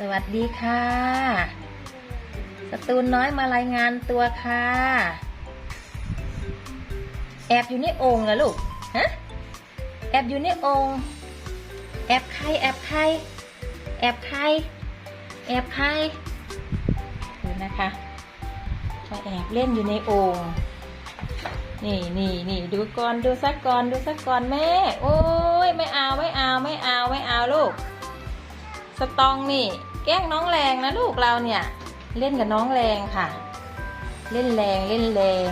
สวัสดีค่ะ สตูนน้อยมารายงานตัวค่ะ แอบอยู่ในโอ่งเหรอลูก ฮะ แอบอยู่ในโอ่งแอบใคร แอบใคร แอบใคร แอบใคร ดูนะคะมาแอบเล่นอยู่ในโอ่งนี่นี่นี่ดูก่อน ดูสักก่อน ดูสักก่อนแม่ โอ้ยไม่เอา ไม่เอา ไม่เอา ไม่เอาลูก สตองนี่ แกล้งน้องแรงนะลูกเราเนี่ย เล่นกับน้องแรงค่ะ เล่นแรงเล่นแรง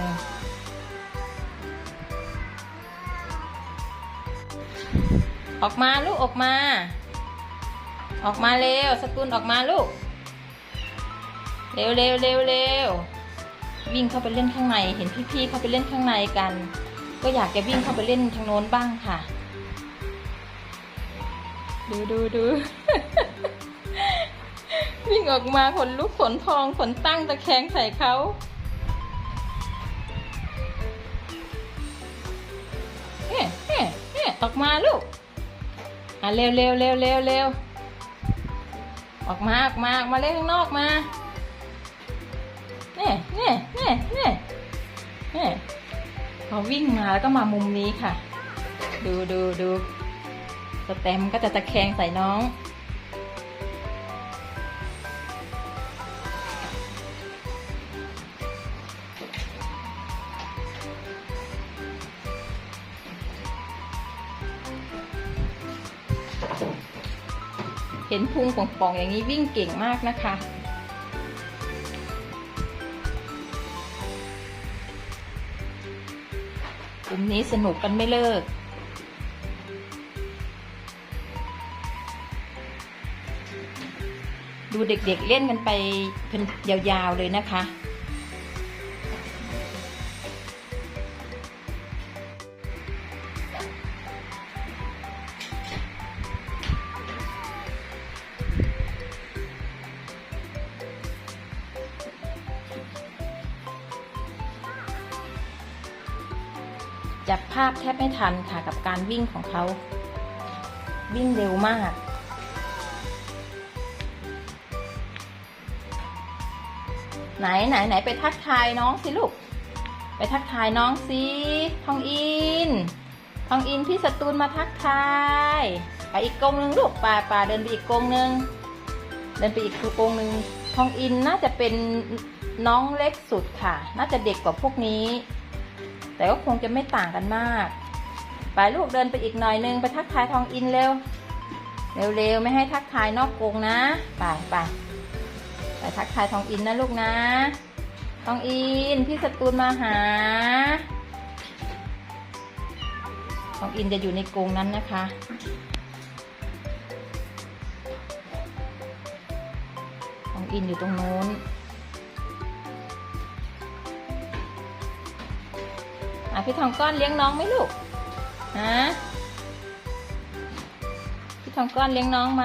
ออกมาลูกออกมา ออกมาเร็วสกุลออกมาลูก เร็วเร็วเร็วเร็ววิ่งเข้าไปเล่นข้างใน เห็นพี่ๆเข้าไปเล่นข้างในกัน ก็อยากจะวิ่งเข้าไปเล่นทางโน้นบ้างค่ะ ดูดูดู วิ่งออกมาขนลุกขนพองขนตั้งตะแคงใส่เขาเอ๊ะเอ๊ะเอ๊ะออกมาลูก อะเร็วเร็วเร็วเร็วเร็วออกมาออกมาออกมาเล่นข้างนอกมาเนี่ยเนี่ยเนี่ยเนี่ยเนี่ยพอวิ่งมาแล้วก็มามุมนี้ค่ะ ดูดูดูสแตมก็จะตะแคงใส่น้อง เห็นพุงป่องๆอย่างนี้วิ่งเก่งมากนะคะ กลุ่มนี้สนุกกันไม่เลิก ดูเด็กๆเล่นกันไปเป็นยาวๆเลยนะคะ ทันค่ะกับการวิ่งของเขา วิ่งเร็วมาก ไหนไหนไหนไปทักทายน้องสิลูก ไปทักทายน้องสิทองอิน ทองอินพี่สตูลมาทักทาย ไปอีกกรงหนึ่งลูกป่าป่าเดินไปอีกกรงหนึ่งเดินไปอีกกรงหนึ่งทองอินน่าจะเป็นน้องเล็กสุดค่ะ น่าจะเด็กกว่าพวกนี้ แต่ก็คงจะไม่ต่างกันมาก ไปลูกเดินไปอีกหน่อยนึงไปทักทายทองอินเร็ว เร็วๆไม่ให้ทักทายนอกกรงนะ ไปไปไปทักทายทองอินนะลูกนะ ทองอินพี่สตูลมาหา ทองอินจะอยู่ในกรงนั้นนะคะ ทองอินอยู่ตรงโน้นอะพี่ทองก้อนเลี้ยงน้องไหมลูก ฮะพี่ทองก้อนเลี้ยงน้องไหม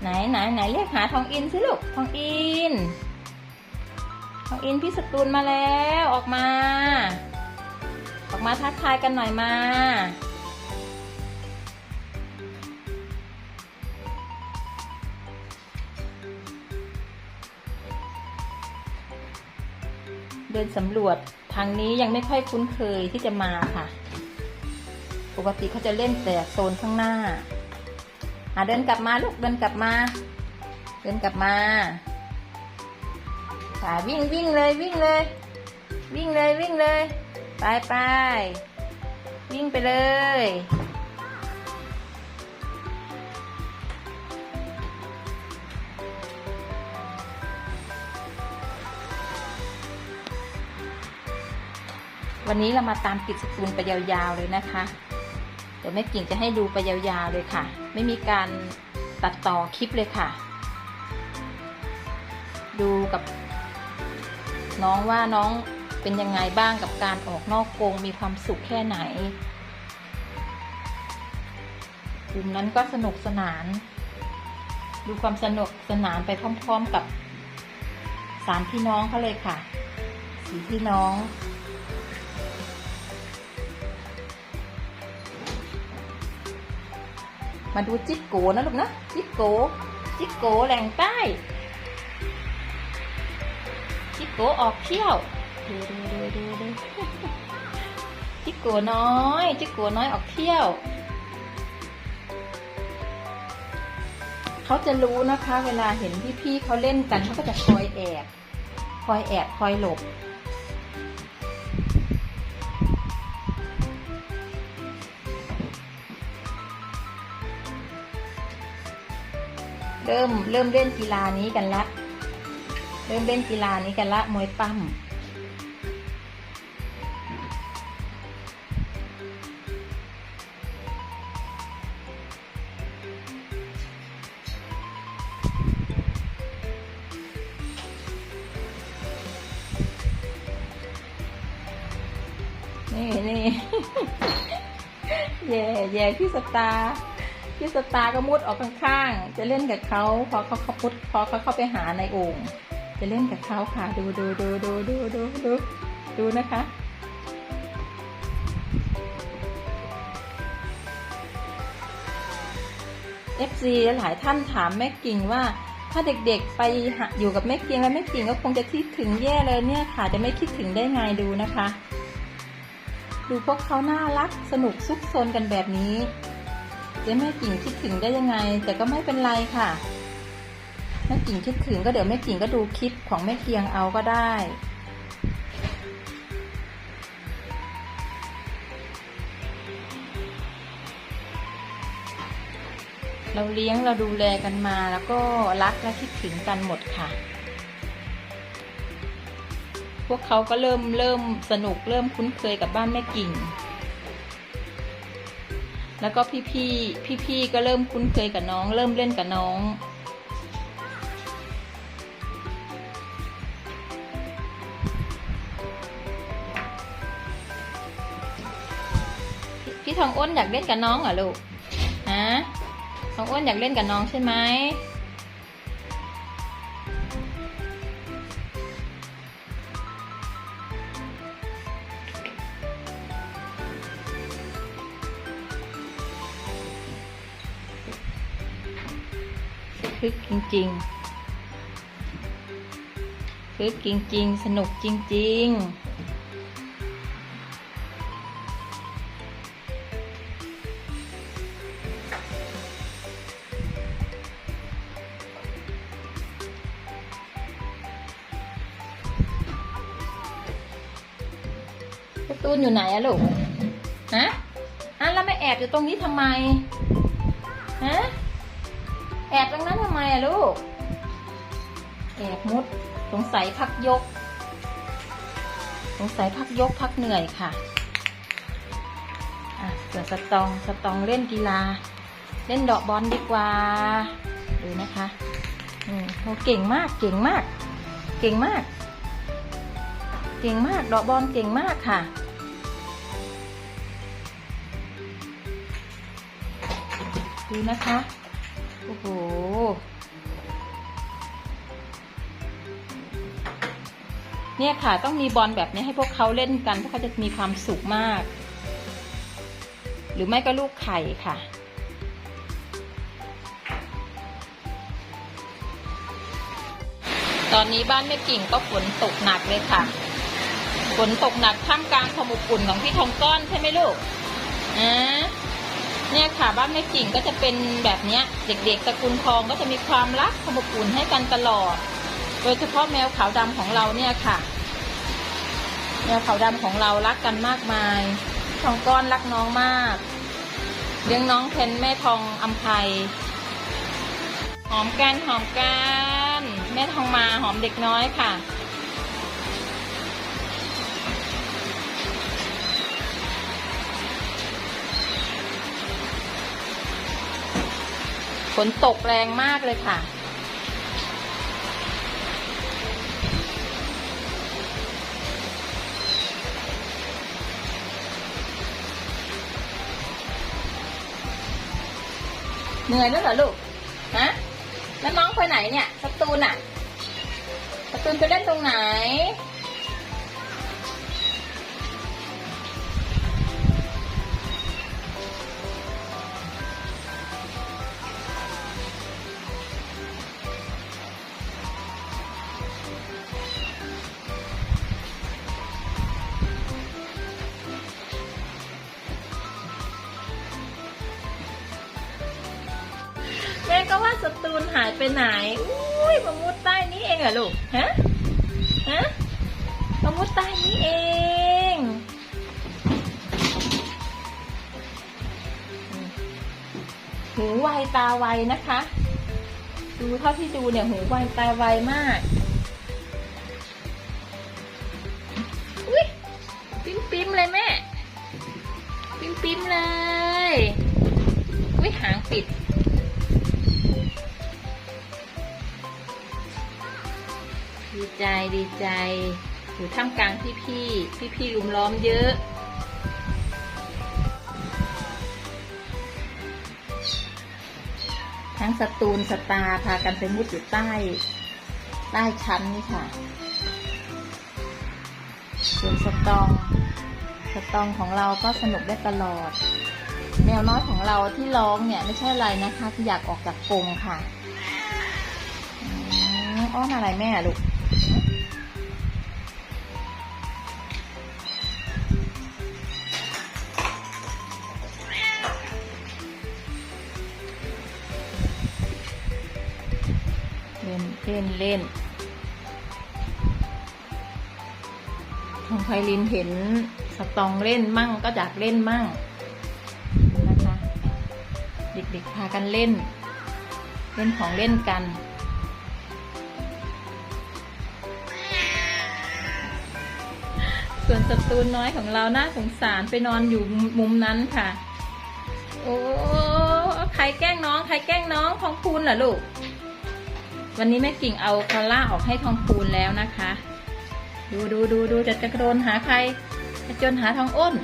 ไหนไหนไหนเรียกหาทองอินสิลูกทองอิน ทองอินพี่สตูลมาแล้วออกมา ออกมาทักทายกันหน่อยมาเดินสำรวจ ทางนี้ยังไม่ค่อยคุ้นเคยที่จะมาค่ะ ปกติเขาจะเล่นแต่โซนข้างหน้าอะเดินกลับมาลูกเดินกลับมา เดินกลับมาค่ะวิ่งวิ่งเลยวิ่งเลย วิ่งเลยวิ่งเลย ไปไปวิ่งไปเลย วันนี้เรามาตามติดสตูนไปยาวๆเลยนะคะ เดี๋ยวแม่กิ่งจะให้ดูไปยาวๆเลยค่ะ ไม่มีการตัดต่อคลิปเลยค่ะ ดูกับน้องว่าน้องเป็นยังไงบ้างกับการออกนอกกรงมีความสุขแค่ไหนกลุ่มนั้นก็สนุกสนาน ดูความสนุกสนานไปพร้อมๆกับสามพี่น้องเขาเลยค่ะ สี่พี่น้อง มาดูจิ๊กโกนะลูกนะจิ๊กโกจิ๊กโกแหล่งใต้จิ๊กโกออกเที่ยวดูดูดูดูดูจิ๊กโกน้อยจิ๊กโกน้อยออกเที่ยวเขาจะรู้นะคะ เวลาเห็นพี่ๆเขาเล่นกันเขาก็จะคอยแอบคอยแอบคอยหลบ เริ่มเริ่มเล่นกีฬานี้กันละ เริ่มเล่นกีฬานี้กันละมวยปั้มนี่นี่ แย่แย่พี่สตาร์ พี่สตาร์ก็มุดออกข้างๆ จะเล่นกับเขาพอเขาเขาพุดพอเขาเข้าไปหาในโอ่งจะเล่นกับเขาค่ะ ดูดูดูดูดูดูดูดูนะคะ FC หลายท่านถามแม่กิ่งว่าถ้าเด็กๆไปอยู่กับแม่กิ่งแล้วแม่กิ่งก็คงจะคิดถึงแย่เลยเนี่ยค่ะ จะไม่คิดถึงได้ไงดูนะคะ ดูพวกเขาน่ารักสนุกซุกซนกันแบบนี้ เดี๋ยวแม่กิ่งคิดถึงได้ยังไง แต่ก็ไม่เป็นไรค่ะแม่กิ่งคิดถึงก็เดี๋ยวแม่กิ่งก็ดูคลิปของแม่เกียงเอาก็ได้เราเลี้ยงเราดูแลกันมาแล้วก็รักและคิดถึงกันหมดค่ะ พวกเขาก็เริ่มเริ่มสนุกเริ่มคุ้นเคยกับบ้านแม่กิ่ง แล้วก็พี่ๆ พี่ๆ ก็เริ่มคุ้นเคยกับน้อง เริ่มเล่นกับน้อง พี่ทองอ้นอยากเล่นกับน้องเหรอลูก ฮะ ทองอ้นอยากเล่นกับน้องใช่ไหม คึกจริง ๆ คึกจริง ๆ สนุกจริง ๆตูนอยู่ไหนอะลูก ฮะอะแล้วไม่แอบอยู่ตรงนี้ทำไม ฮะ แอบตรงนั้นทำไมอะลูก แอบมุด สงสัยพักยก สงสัยพักยกพักเหนื่อยค่ะอะส่วนสตองสตองเล่นกีฬา เล่นดอกบอลดีกว่า ดูนะคะอืมโหเก่งมากเก่งมาก เก่งมาก เก่งมากดอกบอลเก่งมากค่ะดูนะคะ โอ้โห เนี่ยค่ะต้องมีบอลแบบนี้ให้พวกเขาเล่นกัน พวกเขาจะมีความสุขมาก หรือไม่ก็ลูกไข่ค่ะตอนนี้บ้านแม่กิ่งก็ฝนตกหนักเลยค่ะ ฝนตกหนักท่ามกลางความอบอุ่นของพี่ทองก้อนใช่ไหมลูกอ่า เนี่ยค่ะบ้านแม่กิ่งก็จะเป็นแบบเนี้ยเด็กๆตระกูลทองก็จะมีความรักความอบอุ่นให้กันตลอด โดยเฉพาะแมวขาวดำของเราเนี่ยค่ะ แมวขาวดำของเรารักกันมากมายทองก้อนรักน้องมากเลี้ยงน้องเพนแม่ทองอัมภัยหอมกันหอมกันแม่ทองมาหอมเด็กน้อยค่ะ นตกแรงมากเลยค่ะ เหนื่อยแล้วเหรอลูก ฮะ แล้วน้องไปไหนเนี่ยสตูนอะสตูนไปเล่นตรงไหน ตูนหายไปไหน อุ้ยมามุดใต้นี้เองเหรอลูก ฮะ ฮะมามุดใต้นี้เอง หูไวตาไวนะคะ ดูเท่าที่ดูเนี่ยหูไวตาไวมาก ใจดีใจ อยู่ท่ามกลางพี่พี่พี่พี่ๆลุมล้อมเยอะ ทั้งสตูนสตาพากันไปมุดอยู่ใต้ ใต้ชั้นนี่ค่ะ ส่วนสตอง สตองของเราก็สนุกได้ตลอด แมวน้อยของเราที่ร้องเนี่ยไม่ใช่อะไรนะคะคืออยากออกจากกรงค่ะอ้อนอะไรแม่ลูก เล่นเล่นเล่นทองไพลินเห็นสตองเล่นมั่งก็อยากเล่นมั่งนะคะ เด็กๆพากันเล่น เล่นของเล่นกัน ส่วนสตูนน้อยของเราน่าสงสารไปนอนอยู่มุมนั้นค่ะ โอ้ใครแกล้งน้อง ใครแกล้งน้องทองพูนเหรอลูก วันนี้แม่กิ่งเอาคอล่าออกให้ทองพูนแล้วนะคะ ดูดูดูดูจะกระโดนหาใครจะจนหาทองอ้น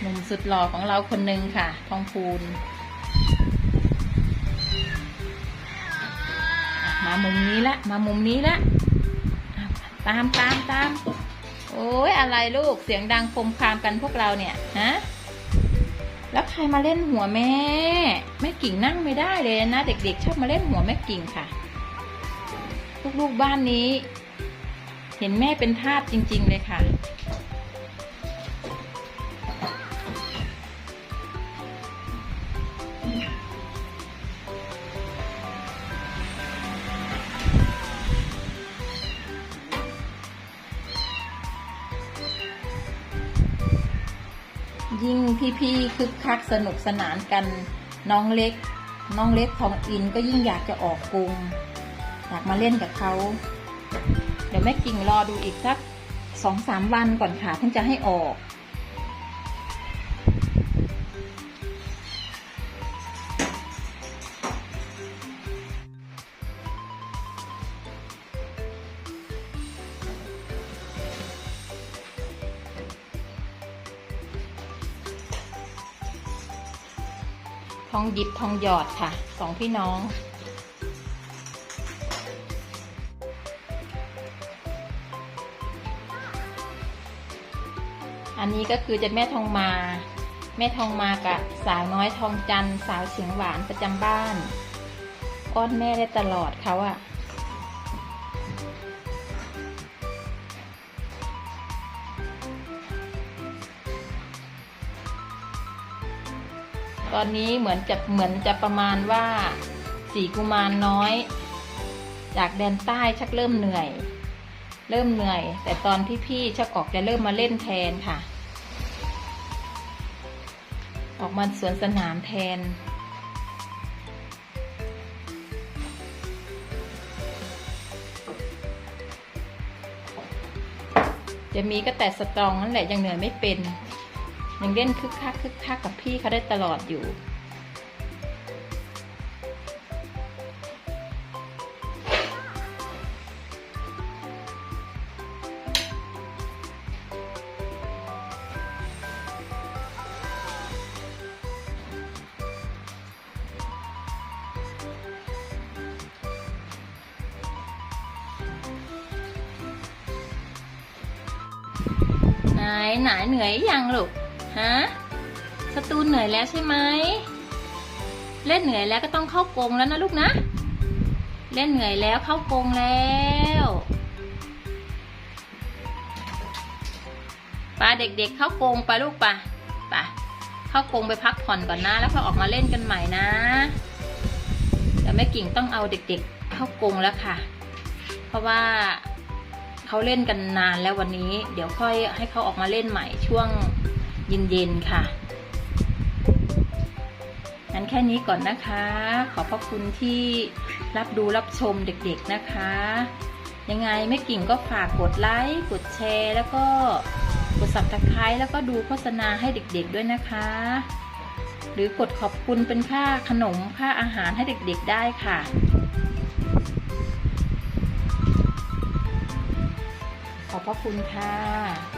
หนุ่มสุดหล่อของเราคนหนึ่งค่ะ ทองพูนมามุมนี้ละ มามุมนี้ละ ตามตามตามโอ้ยอะไรลูกเสียงดังคมคามกันพวกเราเนี่ยฮะแล้วใครมาเล่นหัวแม่แม่กิ่งนั่งไม่ได้เลยนะ เด็กๆ ชอบมาเล่นหัวแม่กิ่งค่ะ ลูกๆบ้านนี้ เห็นแม่เป็นทาสจริง ๆ เลยค่ะ คึกคักสนุกสนานกันน้องเล็ก น้องเล็กของอินก็ยิ่งอยากจะออกกรุงอยากมาเล่นกับเขา เดี๋ยวแม่กิ่งรอดูอีกสักสองสามวันก่อนค่ะท่านจะให้ออก องหยิบทองหยอดค่ะสองพี่น้อง อันนี้ก็คือจะแม่ทองมา แม่ทองมากับสาวน้อยทองจันสาวเสียงหวานประจำบ้าน อ้อนแม่ได้ตลอดเขาอะ ตอนนี้เหมือนจะเหมือนจะประมาณว่าสีกุมารน้อย จากแดนใต้ชักเริ่มเหนื่อย เริ่มเหนื่อย แต่ตอนที่พี่ชักออกจะเริ่มมาเล่นแทนค่ะ ออกมาสวนสนามแทนจะมีก็แต่สตรองนั่นแหละยังเหนื่อยไม่เป็น ยังเล่นคึกคักคึกคักกับพี่เขาได้ตลอดอยู่ ไหนไหนเหนื่อยยังลูก ฮะสตูนเหนื่อยแล้วใช่ไหมเล่นเหนื่อยแล้วก็ต้องเข้ากรงแล้วนะลูกนะ เล่นเหนื่อยแล้วเข้ากรงแล้วไปาเด็กๆเข้ากรงไปลูกปไปะเข้ากรงไปพักผ่อนก่อนนะ แล้วพอออกมาเล่นกันใหม่นะแต่แม่กิ่งต้องเอาเด็ก ๆ เข้ากรงแล้วค่ะ เพราะว่าเขาเล่นกันนานแล้ววันนี้ เดี๋ยวค่อยให้เขาออกมาเล่นใหม่ช่วง เย็นๆค่ะงั้นแค่นี้ก่อนนะคะ ขอบพระคุณที่รับดูรับชมเด็กๆนะคะ ยังไงแม่กิ่งก็ฝากกดไลค์กดแชร์แล้วก็กดสับตะไคร้แล้วก็ดูโฆษณาให้เด็กๆด้วยนะคะ หรือกดขอบคุณเป็นค่าขนมค่าอาหารให้เด็กๆได้ค่ะขอบพระคุณค่ะ